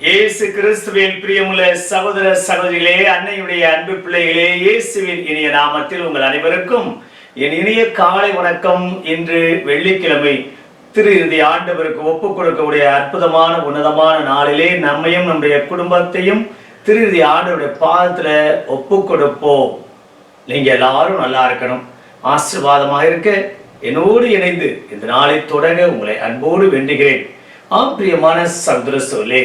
இயேசு கிறிஸ்துவின் பிரியமுள்ள சகோதர சகோதரிகளே அன்னையுடைய அன்பு பிள்ளைகளே இயேசுவின் இனிய நாமத்தில் உங்கள் அனைவருக்கும் என் இனிய காலை வணக்கம். இன்று வெள்ளிக்கிழமை திரு இறுதி ஆண்டவருக்கு ஒப்புக் கொடுக்கக்கூடிய அற்புதமான உன்னதமான நாளிலே நம்மையும் நம்முடைய குடும்பத்தையும் திரு இறுதி ஆண்டவருடைய பாதத்துல ஒப்புக் கொடுப்போம். நீங்க எல்லாரும் நல்லா இருக்கணும். ஆசீர்வாதமாக இருக்க என்னோடு இணைந்து இந்த நாளை தொடங்க உங்களை அன்போடு வேண்டுகிறேன். ஆம் பிரியமான சகோதர சொல்லே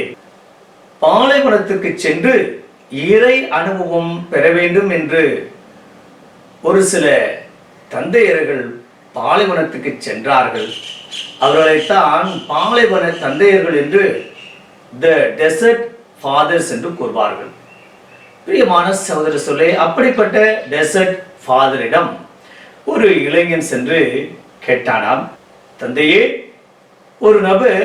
பாலைவனத்துக்கு சென்று இறை அனுபவம் பெற வேண்டும் என்று ஒரு சில தந்தையர்கள் பாலைவனத்துக்கு சென்றார்கள். அவர்களைத்தான் பாலைவன தந்தையர்கள் என்று த டெசர்ட் ஃபாதர்ஸ் என்று கூறுவார்கள். பிரியமான சகோதர சொல்லே அப்படிப்பட்ட டெசர்ட் ஃபாதரிடம் ஒரு இளைஞன் சென்று கேட்டானாம். தந்தையே ஒரு நபர்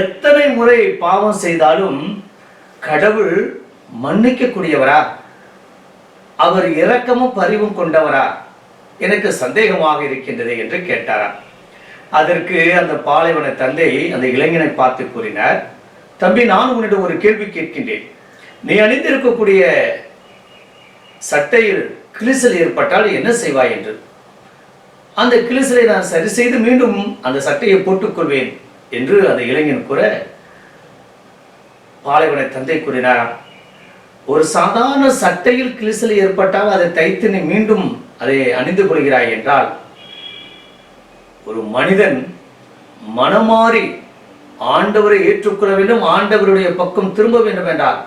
எத்தனை முறை பாவம் செய்தாலும் கடவுள் மன்னிக்கக்கூடியவரா? அவர் இரக்கமும் பரிவும் கொண்டவரா? எனக்கு சந்தேகமாக இருக்கின்றது என்று கேட்டாராம். அதற்கு அந்த பாலைவன தந்தை அந்த இளைஞனை பார்த்து கூறினார் தம்பி நான் உன்னிடம் ஒரு கேள்வி கேட்கின்றேன். நீ அணிந்திருக்கக்கூடிய சட்டையில் கிழிசல் ஏற்பட்டால் என்ன செய்வாய் என்று? அந்த கிழிசலை நான் சரி செய்து மீண்டும் அந்த சட்டையை போட்டுக்கொள்வேன் என்று அந்த இளைஞன் கூற பாலைவனை தந்தை கூறினாராம் ஒரு சாதாரண சட்டையில் கிழிசல் ஏற்பட்டால் அதை தைத்து நீ மீண்டும் அதை அணிந்து கொள்கிறாய் என்றால் ஒரு மனிதன் மனமாறி ஆண்டவரை ஏற்றுக்கொள்ள வேண்டும் ஆண்டவருடைய பக்கம் திரும்ப வேண்டும் என்றால்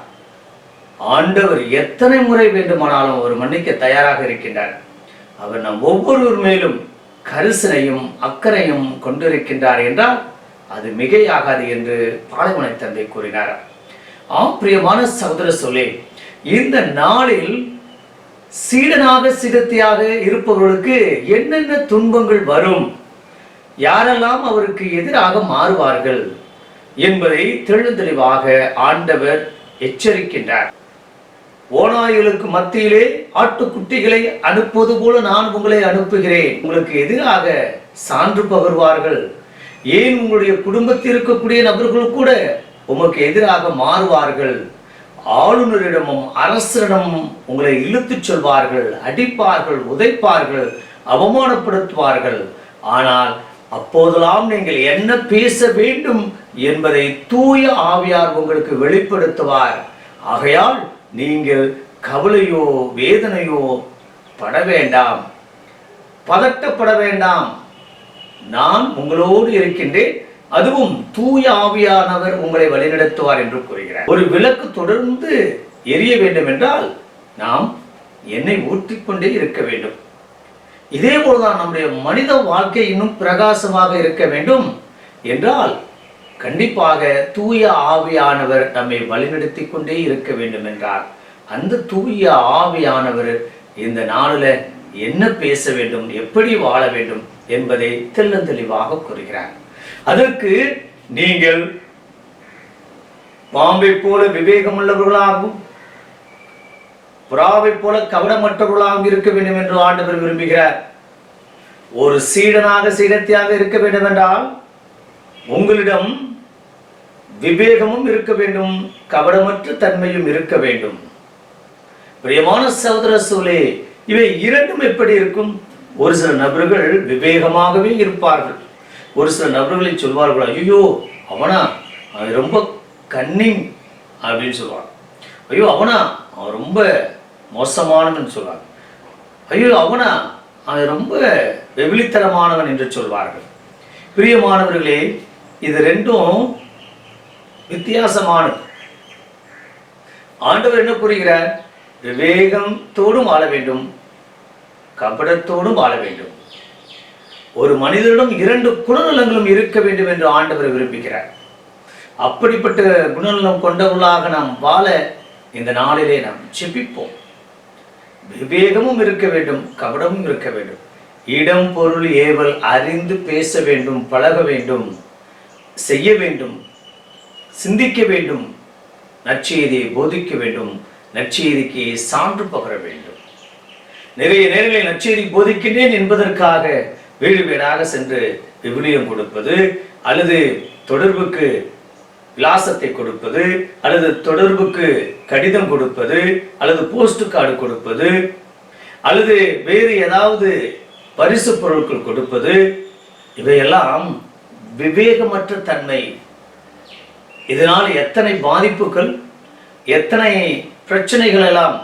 ஆண்டவர் எத்தனை முறை வேண்டுமானாலும் அவர் மன்னிக்க தயாராக இருக்கின்றார். அவர் நம் ஒவ்வொருவர் மேலும் கரிசனையும் அக்கறையும் கொண்டிருக்கின்றார் என்றால் அது மிகையாகாது என்று பாலைவனை தந்தை கூறினார் ஆம் பிரியமான சகோதர சொல்லே இந்த நாளில் சீடனாக சிடத்தியாக இருப்பவர்களுக்கு என்னென்ன துன்பங்கள் வரும்? யாரெல்லாம் அவருக்கு எதிராக மாறுவார்கள் என்பதை தெளிவாக ஆண்டவர் எச்சரிக்கின்றார். ஓநாய்களுக்கு மத்தியிலே ஆட்டுக்குட்டிகளை அனுப்புவது போல நான் உங்களை அனுப்புகிறேன். உங்களுக்கு எதிராக சான்று பகர்வார்கள். ஏன் உங்களுடைய குடும்பத்தில் இருக்கக்கூடிய நபர்கள் கூட உமக்கு எதிராக மாறுவார்கள். ஆளுநரிடமும் அரசரிடமும் உங்களை இழுத்துச் சொல்வார்கள் அடிப்பார்கள் உதைப்பார்கள் அவமானப்படுத்துவார்கள். ஆனால் அப்போதெல்லாம் நீங்கள் என்ன பேச வேண்டும் என்பதை தூய ஆவியார் உங்களுக்கு வெளிப்படுத்துவார். ஆகையால் நீங்கள் கவலையோ வேதனையோ பட வேண்டாம். பதட்டப்பட வேண்டாம். நான் உங்களோடு இருக்கின்றேன். அதுவும் தூய ஆவியானவர் உங்களை வழிநடத்துவார் என்று கூறுகிறார். ஒரு விளக்கு தொடர்ந்து எரிய வேண்டும் என்றால் நாம் எண்ணெய் ஊற்றிக்கொண்டே இருக்க வேண்டும். இதே போலதான் நம்முடைய மனித வாழ்க்கை இன்னும் பிரகாசமாக இருக்க வேண்டும் என்றால் கண்டிப்பாக தூய ஆவியானவர் நம்மை வழிநடத்தி கொண்டே இருக்க வேண்டும் என்றார் அந்த தூய ஆவியானவர் இந்த நாளில் என்ன பேச வேண்டும் எப்படி வாழ வேண்டும் என்பதை தெள்ளந்தெளிவாக கூறுகிறார். அதற்கு நீங்கள் பாம்பை போல விவேகமுள்ளவர்களாகவும் புறாவை போல கவனமற்றவர்களாகவும் இருக்க வேண்டும் என்று ஆண்டவர் விரும்புகிறார். ஒரு சீடனாக சீடத்தியாக இருக்க வேண்டும் என்றால் உங்களிடம் விவேகமும் இருக்க வேண்டும் கவனமற்ற தன்மையும் இருக்க வேண்டும். பிரியமான சகோதர சூழே இவை இரண்டும் எப்படி இருக்கும்? ஒரு சில நபர்கள் விவேகமாகவே இருப்பார்கள். ஒரு சில நபர்களை சொல்வார்கள் ஐயோ அவனா அவன் ரொம்ப கன்னிங் அப்படின்னு சொல்லுவாங்க ஐயோ அவனா அவன் ரொம்ப மோசமானவன் சொல்வாங்க. ஐயோ அவனா அவன் ரொம்ப வெவிலித்தனமானவன் என்று சொல்வார்கள். பிரியமானவர்களே இது ரெண்டும் வித்தியாசமானது. ஆண்டவர் என்ன புரிகிறார் விவேகத்தோடும் ஆள வேண்டும் கபடத்தோடும் ஆள வேண்டும். ஒரு மனிதனிடம் இரண்டு குணநலங்களும் இருக்க வேண்டும் என்று ஆண்டவர் விரும்புகிறார். அப்படிப்பட்ட குணநலம் கொண்டவர்களாக நாம் வாழ இந்த நாளிலே நாம் செபிப்போம் விவேகமும் இருக்க வேண்டும் கபடமும் இருக்க வேண்டும். இடம் பொருள் ஏவல் அறிந்து பேச வேண்டும் பழக வேண்டும் செய்ய வேண்டும் சிந்திக்க வேண்டும் நற்செய்தியை போதிக்க வேண்டும் நற்செய்திக்கு சான்று பகர வேண்டும். நிறைய நேரங்களில் நற்செய்தி போதிக்கின்றேன் என்பதற்காக வீடு வீடாக சென்று விவிலியம் கொடுப்பது அல்லது தொடர்புக்கு விலாசத்தை கொடுப்பது அல்லது தொடர்புக்கு கடிதம் கொடுப்பது அல்லது போஸ்ட் கார்டு கொடுப்பது அல்லது வேறு ஏதாவது பரிசு பொருட்கள் கொடுப்பது இவையெல்லாம் விவேகமற்ற தன்மை. இதனால் எத்தனை பாதிப்புகள் எத்தனை பிரச்சனைகள் எல்லாம்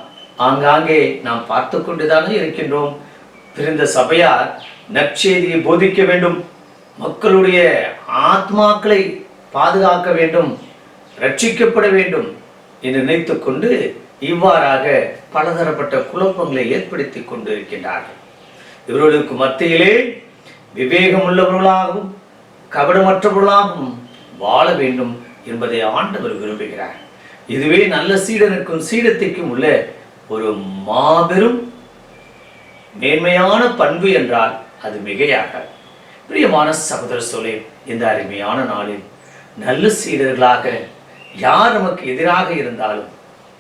ஆங்காங்கே நாம் பார்த்து கொண்டுதானே இருக்கின்றோம். பிரிந்த சபையார் நற்செய்தியை போதிக்க வேண்டும். மக்களுடைய ஆத்மாக்களை பாதுகாக்க வேண்டும். ரட்சிக்கப்பட வேண்டும் என்று நினைத்து கொண்டு இவ்வாறாக பலதரப்பட்ட குழப்பங்களை ஏற்படுத்தி கொண்டு இருக்கின்றார்கள் இவர்களுக்கு மத்தியிலே விவேகம் உள்ளவர்களாகவும் கபடமற்றவர்களாகவும் வாழ வேண்டும் என்பதை ஆண்டவர் விரும்புகிறார். இதுவே நல்ல சீடனுக்கும் சீடத்திற்கும் உள்ள ஒரு மாபெரும் மேன்மையான பண்பு என்றால் அது மிகையாக. பிரியமான சகோதர சொல்லே இந்த அருமையான நாளில் நல்ல சீடர்களாக யார் நமக்கு எதிராக இருந்தாலும்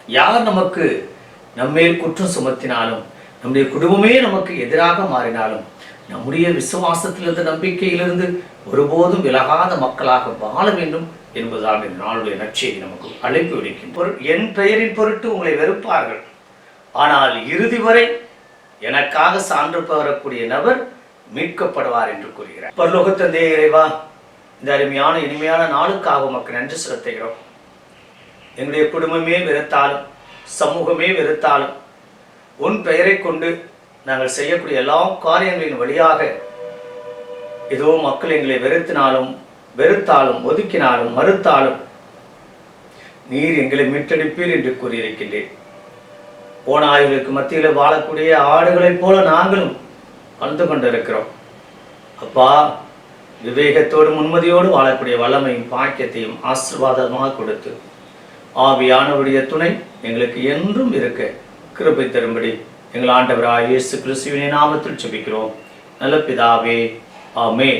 யார் நமக்கு நம்மேல் குற்றம் சுமத்தினாலும் நம்முடைய குடும்பமே நமக்கு எதிராக மாறினாலும் நம்முடைய விசுவாசத்திலிருந்து நம்பிக்கையிலிருந்து ஒருபோதும் விலகாத மக்களாக வாழ வேண்டும் என்பதுதான் இந்த நாளுடைய நற்செய்தி நமக்கு அழைப்பு விடுக்கும் பொருள். என் பெயரின் பொருட்டு உங்களை வெறுப்பார்கள். ஆனால் இறுதி வரை எனக்காக சான்று பகரக்கூடிய நபர் மீட்கப்படுவார் என்று கூறுகிறார். பரலோக தந்தை இறைவா இந்த அருமையான இனிமையான நாளுக்காக உமக்கு நன்றி செலுத்துகிறோம். எங்களுடைய குடும்பமே வெறுத்தாலும் சமூகமே வெறுத்தாலும் உன் பெயரை கொண்டு நாங்கள் செய்யக்கூடிய எல்லா காரியங்களின் வழியாக ஏதோ மக்கள் எங்களை வெறுத்தினாலும் வெறுத்தாலும் ஒதுக்கினாலும் மறுத்தாலும் நீர் எங்களை மீட்டெடுப்பீர் என்று கூறியிருக்கின்றேன். போன ஆய்வுகளுக்கு மத்தியில் வாழக்கூடிய ஆடுகளைப் போல நாங்களும் கலந்து கொண்டிருக்கிறோம். அப்பா விவேகத்தோடு முன்மதியோடு வாழக்கூடிய வல்லமையும் பாக்கியத்தையும் ஆசீர்வாதமாக கொடுத்து ஆவியானவருடைய துணை எங்களுக்கு என்றும் இருக்க கிருபை தரும்படி எங்கள் ஆண்டவராக இயேசு கிறிஸ்துவினை நாமத்தில் செபிக்கிறோம் நல்ல பிதாவே ஆமே